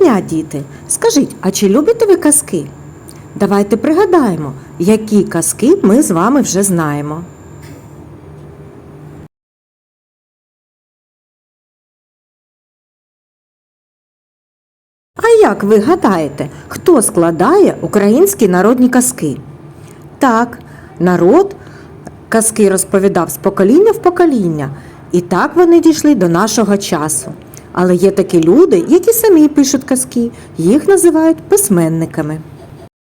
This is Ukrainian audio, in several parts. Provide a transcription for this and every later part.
дня, діти. Скажіть, а чи любите ви казки? Давайте пригадаємо, які казки ми з вами вже знаємо. А як ви гадаєте, хто складає українські народні казки? Так, народ казки розповідав з покоління в покоління, і так вони дійшли до нашого часу. Але є такі люди, які самі пишуть казки, їх називають письменниками.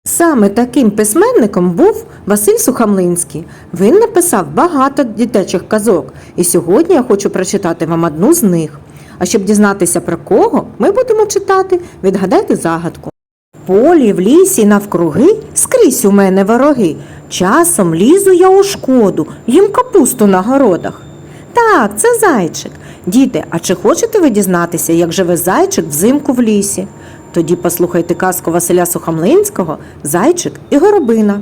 Саме таким письменником був Василь Сухомлинський. Він написав багато дитячих казок, і сьогодні я хочу прочитати вам одну з них. А щоб дізнатися про кого, ми будемо читати Відгадайте загадку. Полі, в лісі, навкруги, скрізь у мене вороги. Часом лізу я у шкоду, їм капусту на городах. Так, це зайчик. Діти, а чи хочете ви дізнатися, як живе зайчик взимку в лісі? Тоді послухайте казку Василя Сухомлинського Зайчик і горобина.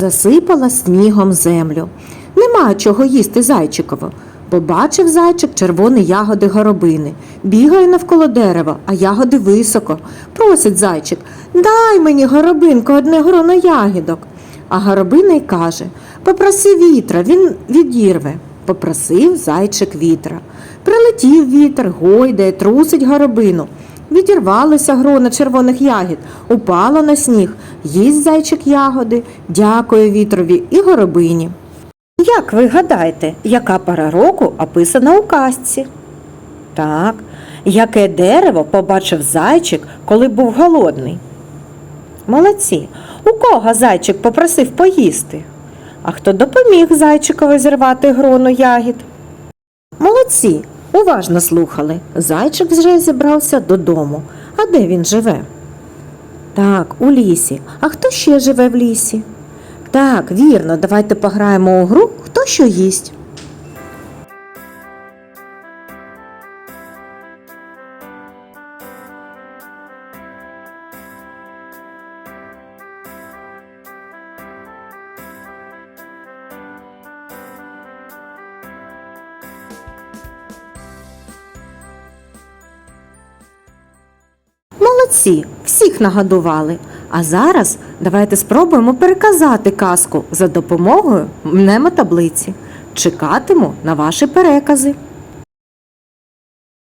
Засипала снігом землю. Нема чого їсти зайчиково. Побачив зайчик червоні ягоди горобини. Бігає навколо дерева, а ягоди високо. Просить зайчик Дай мені, горобинко, одне гроно ягідок. А горобина й каже Попроси вітра, він відірве. Попросив зайчик вітра. Прилетів вітер, гойдає, трусить горобину. Відірвалося грона червоних ягід, упало на сніг, їсть зайчик ягоди, дякує вітрові і горобині. Як ви гадаєте, яка пора року описана у казці? Так, яке дерево побачив зайчик, коли був голодний? Молодці. У кого зайчик попросив поїсти? А хто допоміг зайчикові зірвати грону ягід? Молодці, уважно слухали. Зайчик вже зібрався додому. А де він живе? Так, у лісі. А хто ще живе в лісі? Так, вірно, давайте пограємо у гру Хто що їсть. Молодці, всіх нагадували. А зараз давайте спробуємо переказати казку за допомогою мнемотаблиці. Чекатиму на ваші перекази.